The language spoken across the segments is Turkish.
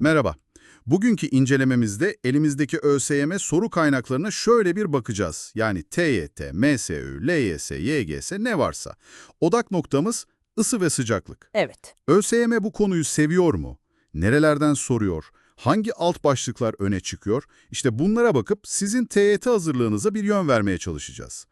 Merhaba. Bugünkü incelememizde elimizdeki ÖSYM soru kaynaklarına şöyle bir bakacağız. Yani TYT, MSÜ, LYS, YGS ne varsa. Odak noktamız ısı ve sıcaklık. Evet. ÖSYM bu konuyu seviyor mu? Nerelerden soruyor? Hangi alt başlıklar öne çıkıyor? İşte bunlara bakıp sizin TYT hazırlığınıza bir yön vermeye çalışacağız.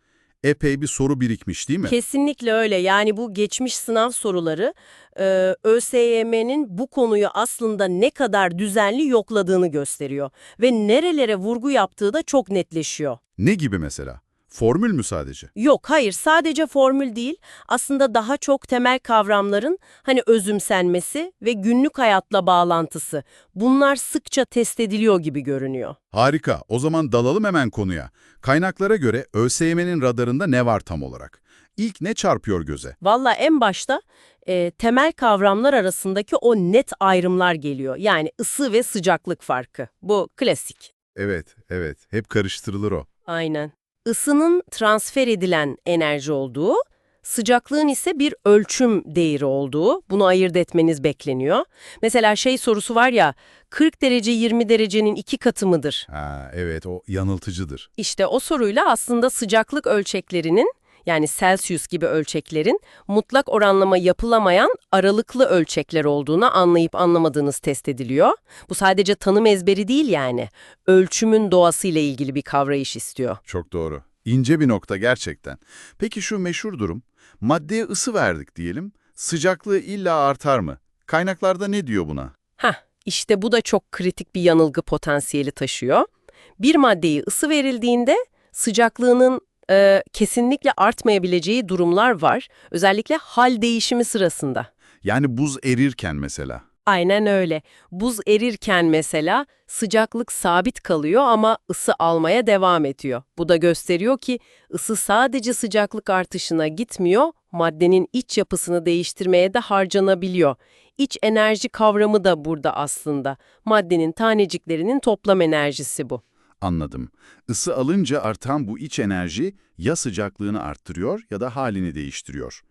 Epey bir soru birikmiş değil mi? Kesinlikle öyle. Yani bu geçmiş sınav soruları e, ÖSYM'nin bu konuyu aslında ne kadar düzenli yokladığını gösteriyor. Ve nerelere vurgu yaptığı da çok netleşiyor. Ne gibi mesela? Formül mü sadece? Yok hayır sadece formül değil aslında daha çok temel kavramların hani özümsenmesi ve günlük hayatla bağlantısı. Bunlar sıkça test ediliyor gibi görünüyor. Harika. O zaman dalalım hemen konuya. Kaynaklara göre ÖSYM'nin radarında ne var tam olarak? İlk ne çarpıyor göze? Valla en başta e, temel kavramlar arasındaki o net ayrımlar geliyor. Yani ısı ve sıcaklık farkı. Bu klasik. Evet, evet. Hep karıştırılır o. Aynen. Isının transfer edilen enerji olduğu, sıcaklığın ise bir ölçüm değeri olduğu, bunu ayırt etmeniz bekleniyor. Mesela şey sorusu var ya, 40 derece 20 derecenin iki katı mıdır? Ha, evet o yanıltıcıdır. İşte o soruyla aslında sıcaklık ölçeklerinin, yani Celsius gibi ölçeklerin mutlak oranlama yapılamayan aralıklı ölçekler olduğunu anlayıp anlamadığınız test ediliyor. Bu sadece tanım ezberi değil yani. Ölçümün doğasıyla ilgili bir kavrayış istiyor. Çok doğru. İnce bir nokta gerçekten. Peki şu meşhur durum, maddeye ısı verdik diyelim, sıcaklığı illa artar mı? Kaynaklarda ne diyor buna? Heh, işte bu da çok kritik bir yanılgı potansiyeli taşıyor. Bir maddeye ısı verildiğinde sıcaklığının e, kesinlikle artmayabileceği durumlar var. Özellikle hal değişimi sırasında. Yani buz erirken mesela. Aynen öyle. Buz erirken mesela sıcaklık sabit kalıyor ama ısı almaya devam ediyor. Bu da gösteriyor ki ısı sadece sıcaklık artışına gitmiyor, maddenin iç yapısını değiştirmeye de harcanabiliyor. İç enerji kavramı da burada aslında. Maddenin taneciklerinin toplam enerjisi bu. Anladım. Isı alınca artan bu iç enerji ya sıcaklığını arttırıyor ya da halini değiştiriyor.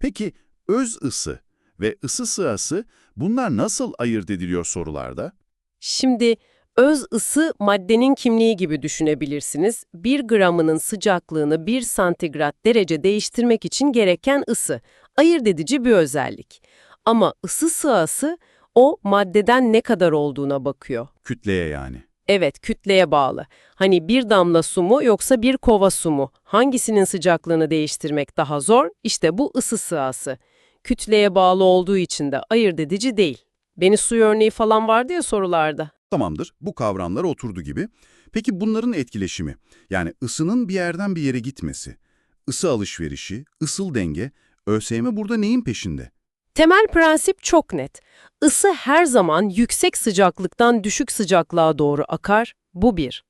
Peki öz ısı ve ısı sığası bunlar nasıl ayırt ediliyor sorularda? Şimdi öz ısı maddenin kimliği gibi düşünebilirsiniz. 1 gramının sıcaklığını 1 santigrat derece değiştirmek için gereken ısı. Ayırt edici bir özellik. Ama ısı sığası o maddeden ne kadar olduğuna bakıyor. Kütleye yani. Evet, kütleye bağlı. Hani bir damla su mu yoksa bir kova su mu? Hangisinin sıcaklığını değiştirmek daha zor? İşte bu ısı sığası. Kütleye bağlı olduğu için de ayırt edici değil. Beni su örneği falan vardı ya sorularda. Tamamdır, bu kavramlar oturdu gibi. Peki bunların etkileşimi, yani ısının bir yerden bir yere gitmesi, ısı alışverişi, ısıl denge, ÖSYM burada neyin peşinde? Temel prensip çok net. Isı her zaman yüksek sıcaklıktan düşük sıcaklığa doğru akar, bu bir.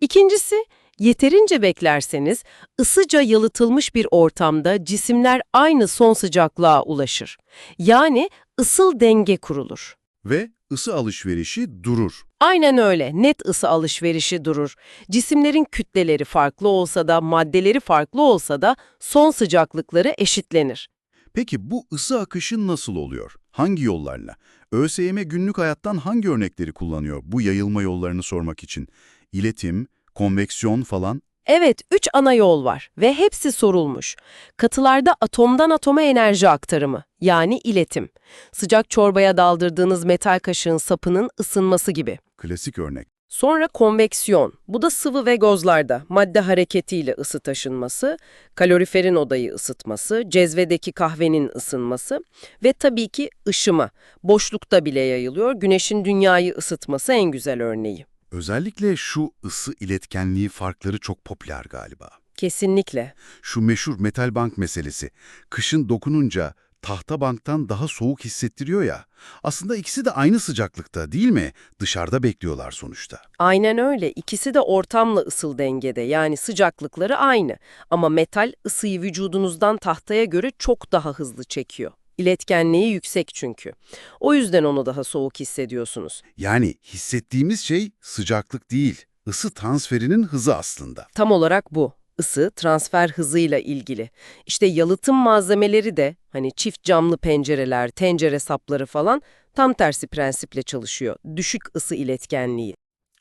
İkincisi, yeterince beklerseniz ısıca yalıtılmış bir ortamda cisimler aynı son sıcaklığa ulaşır. Yani ısıl denge kurulur. Ve ısı alışverişi durur. Aynen öyle, net ısı alışverişi durur. Cisimlerin kütleleri farklı olsa da, maddeleri farklı olsa da son sıcaklıkları eşitlenir. Peki bu ısı akışı nasıl oluyor? Hangi yollarla? ÖSYM günlük hayattan hangi örnekleri kullanıyor bu yayılma yollarını sormak için? İletim, konveksiyon falan? Evet, üç ana yol var ve hepsi sorulmuş. Katılarda atomdan atoma enerji aktarımı, yani iletim. Sıcak çorbaya daldırdığınız metal kaşığın sapının ısınması gibi. Klasik örnek. Sonra konveksiyon. Bu da sıvı ve gozlarda madde hareketiyle ısı taşınması, kaloriferin odayı ısıtması, cezvedeki kahvenin ısınması ve tabii ki ışıma. Boşlukta bile yayılıyor. Güneşin dünyayı ısıtması en güzel örneği. Özellikle şu ısı iletkenliği farkları çok popüler galiba. Kesinlikle. Şu meşhur metal bank meselesi. Kışın dokununca tahta banktan daha soğuk hissettiriyor ya. Aslında ikisi de aynı sıcaklıkta değil mi? Dışarıda bekliyorlar sonuçta. Aynen öyle. İkisi de ortamla ısıl dengede yani sıcaklıkları aynı. Ama metal ısıyı vücudunuzdan tahtaya göre çok daha hızlı çekiyor. İletkenliği yüksek çünkü. O yüzden onu daha soğuk hissediyorsunuz. Yani hissettiğimiz şey sıcaklık değil, ısı transferinin hızı aslında. Tam olarak bu. Isı transfer hızıyla ilgili. İşte yalıtım malzemeleri de hani çift camlı pencereler, tencere sapları falan tam tersi prensiple çalışıyor. Düşük ısı iletkenliği.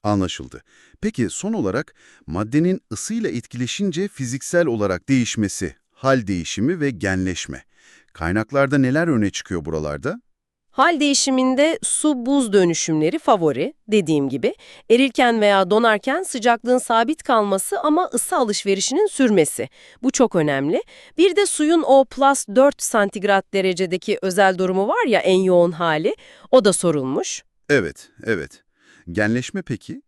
Anlaşıldı. Peki son olarak maddenin ısıyla etkileşince fiziksel olarak değişmesi, hal değişimi ve genleşme. Kaynaklarda neler öne çıkıyor buralarda? Hal değişiminde su-buz dönüşümleri favori, dediğim gibi. Erirken veya donarken sıcaklığın sabit kalması ama ısı alışverişinin sürmesi. Bu çok önemli. Bir de suyun o plus 4 santigrat derecedeki özel durumu var ya en yoğun hali, o da sorulmuş. Evet, evet. Genleşme peki?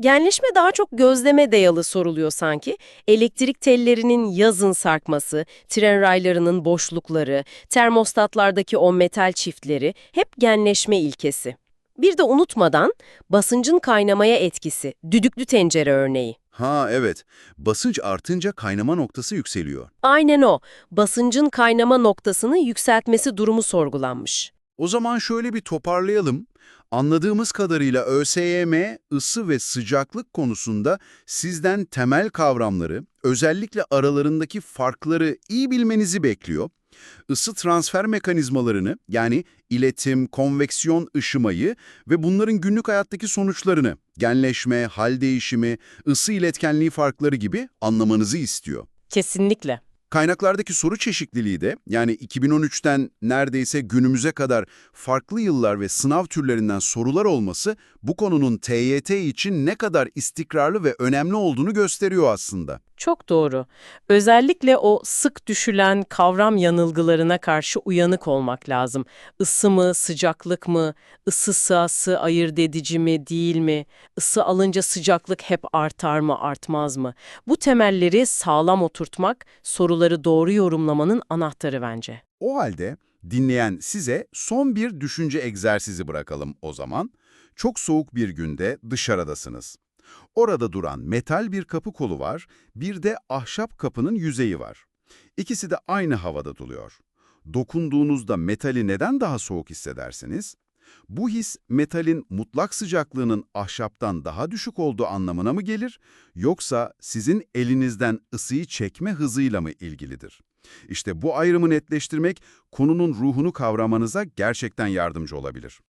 Genleşme daha çok gözleme dayalı soruluyor sanki. Elektrik tellerinin yazın sarkması, tren raylarının boşlukları, termostatlardaki o metal çiftleri hep genleşme ilkesi. Bir de unutmadan basıncın kaynamaya etkisi, düdüklü tencere örneği. Ha evet. Basınç artınca kaynama noktası yükseliyor. Aynen o. Basıncın kaynama noktasını yükseltmesi durumu sorgulanmış. O zaman şöyle bir toparlayalım. Anladığımız kadarıyla ÖSYM ısı ve sıcaklık konusunda sizden temel kavramları, özellikle aralarındaki farkları iyi bilmenizi bekliyor. Isı transfer mekanizmalarını yani iletim, konveksiyon ışımayı ve bunların günlük hayattaki sonuçlarını, genleşme, hal değişimi, ısı iletkenliği farkları gibi anlamanızı istiyor. Kesinlikle. Kaynaklardaki soru çeşitliliği de yani 2013'ten neredeyse günümüze kadar farklı yıllar ve sınav türlerinden sorular olması bu konunun TYT için ne kadar istikrarlı ve önemli olduğunu gösteriyor aslında. Çok doğru. Özellikle o sık düşülen kavram yanılgılarına karşı uyanık olmak lazım. Isı mı, sıcaklık mı, ısı sığası ayırt edici mi, değil mi, ısı alınca sıcaklık hep artar mı, artmaz mı? Bu temelleri sağlam oturtmak, soruları doğru yorumlamanın anahtarı bence. O halde dinleyen size son bir düşünce egzersizi bırakalım o zaman. Çok soğuk bir günde dışarıdasınız. Orada duran metal bir kapı kolu var, bir de ahşap kapının yüzeyi var. İkisi de aynı havada duruyor. Dokunduğunuzda metali neden daha soğuk hissedersiniz? Bu his metalin mutlak sıcaklığının ahşaptan daha düşük olduğu anlamına mı gelir, yoksa sizin elinizden ısıyı çekme hızıyla mı ilgilidir? İşte bu ayrımı netleştirmek konunun ruhunu kavramanıza gerçekten yardımcı olabilir.